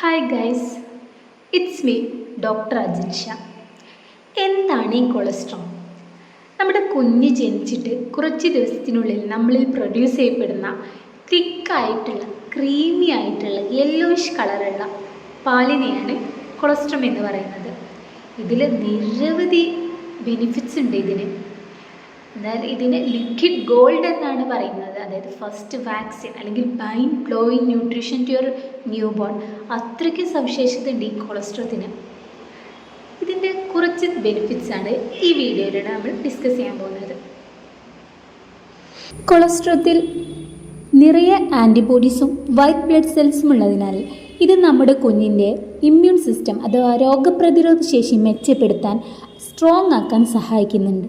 Hi guys it's me doctor Ajin Sha എന്താണ് ഈ cholesterol നമ്മുടെ കുഞ്ഞ് ജനിച്ചിട്ട് കുറച്ച് ദിവസത്തിനുള്ളിൽ നമ്മളിൽ പ്രൊഡ്യൂസ് ചെയ്യപ്പെടുന്ന തിക്കായിട്ടുള്ള ക്രീമി ആയിട്ടുള്ള യെല്ലോയിഷ് കളറുള്ള പാലിനെയാണ് കൊളസ്ട്രോൾ എന്ന് പറയുന്നത്. ഇതിൽ നിരവധി ബെനിഫിറ്റ്സ് ഉണ്ട് ഇതിന്. എന്നാൽ ഇതിന് ലിക്വിഡ് ഗോൾഡ് എന്നാണ് പറയുന്നത്. അതായത് ഫസ്റ്റ് വാക്സിൻ അല്ലെങ്കിൽ ബൈൻ glowing nutrition to your newborn അത്രയ്ക്ക് സവിശേഷത ഉണ്ട് ഈ കൊളസ്ട്രോത്തിന് ഇതിന്റെ കുറച്ച് ബെനിഫിറ്റ്സ് ആണ് ഈ വീഡിയോയിലൂടെ നമ്മൾ ഡിസ്കസ് ചെയ്യാൻ പോകുന്നത്. കൊളസ്ട്രോത്തിൽ നിറയെ ആന്റിബോഡീസും വൈറ്റ് ബ്ലഡ് സെൽസും ഉള്ളതിനാൽ ഇത് നമ്മുടെ കുഞ്ഞിന്റെ ഇമ്മ്യൂൺ സിസ്റ്റം അഥവാ രോഗപ്രതിരോധ ശേഷി മെച്ചപ്പെടുത്താൻ സ്ട്രോങ് ആക്കാൻ സഹായിക്കുന്നുണ്ട്.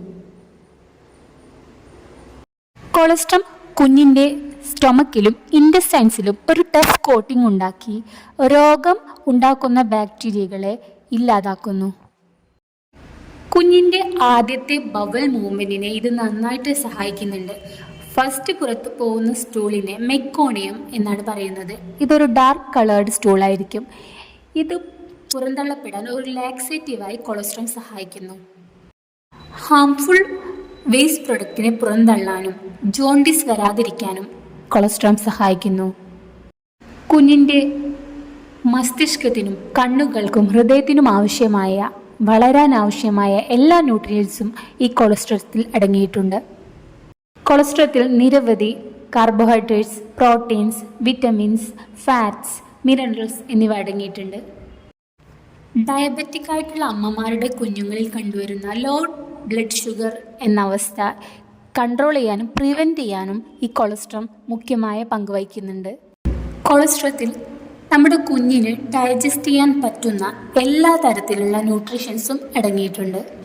കൊളസ്ട്രം കുഞ്ഞിന്റെ സ്റ്റൊമക്കിലും ഇൻഡസ്റ്റൈൻസിലും ഒരു ടഫ് കോട്ടിംഗ് ഉണ്ടാക്കി രോഗം ഉണ്ടാക്കുന്ന ബാക്ടീരിയകളെ ഇല്ലാതാക്കുന്നു. കുഞ്ഞിന്റെ ആദ്യത്തെ ബവൽ മൂവ്മെന്റിനെ ഇത് നന്നായിട്ട് സഹായിക്കുന്നുണ്ട്. ഫസ്റ്റ് പുറത്ത് പോകുന്ന സ്റ്റൂളിനെ മെക്കോണിയം എന്നാണ് പറയുന്നത്. ഇതൊരു ഡാർക്ക് കളേർഡ് സ്റ്റൂളായിരിക്കും. ഇത് പുറന്തള്ളപ്പെടാൻ ഒരു ലാക്സേറ്റീവായി കൊളസ്ട്രോൾ സഹായിക്കുന്നു. ഹാംഫുൾ വേസ്റ്റ് പ്രൊഡക്റ്റിനെ പുറന്തള്ളാനും ജോണ്ടിസ് വരാതിരിക്കാനും കൊളസ്ട്രോൾ സഹായിക്കുന്നു. കുഞ്ഞിന്റെ മസ്തിഷ്കത്തിനും കണ്ണുകൾക്കും ഹൃദയത്തിനും ആവശ്യമായ വളരാൻ ആവശ്യമായ എല്ലാ ന്യൂട്രിയൻസും ഈ കൊളസ്ട്രോളത്തിൽ അടങ്ങിയിട്ടുണ്ട്. കൊളസ്ട്രോളത്തിൽ നിരവധി carbohydrates proteins vitamins fats minerals എന്നിവ അടങ്ങിയിട്ടുണ്ട്. ഡയബറ്റിക് ആയിട്ടുള്ള അമ്മമാരുടെ കുഞ്ഞുങ്ങളിൽ കണ്ടുവരുന്ന ലോ ബ്ലഡ് ഷുഗർ എന്ന അവസ്ഥ കൺട്രോൾ ചെയ്യാനും പ്രിവെന്റ് ചെയ്യാനും ഈ കൊളസ്ട്രോൾ മുഖ്യമായ പങ്ക് വഹിക്കുന്നുണ്ട്. കൊളസ്ട്രോത്തിൽ നമ്മുടെ കുഞ്ഞിന് ഡൈജസ്റ്റ് ചെയ്യാൻ പറ്റുന്ന എല്ലാ തരത്തിലുള്ള ന്യൂട്രീഷൻസും അടങ്ങിയിട്ടുണ്ട്.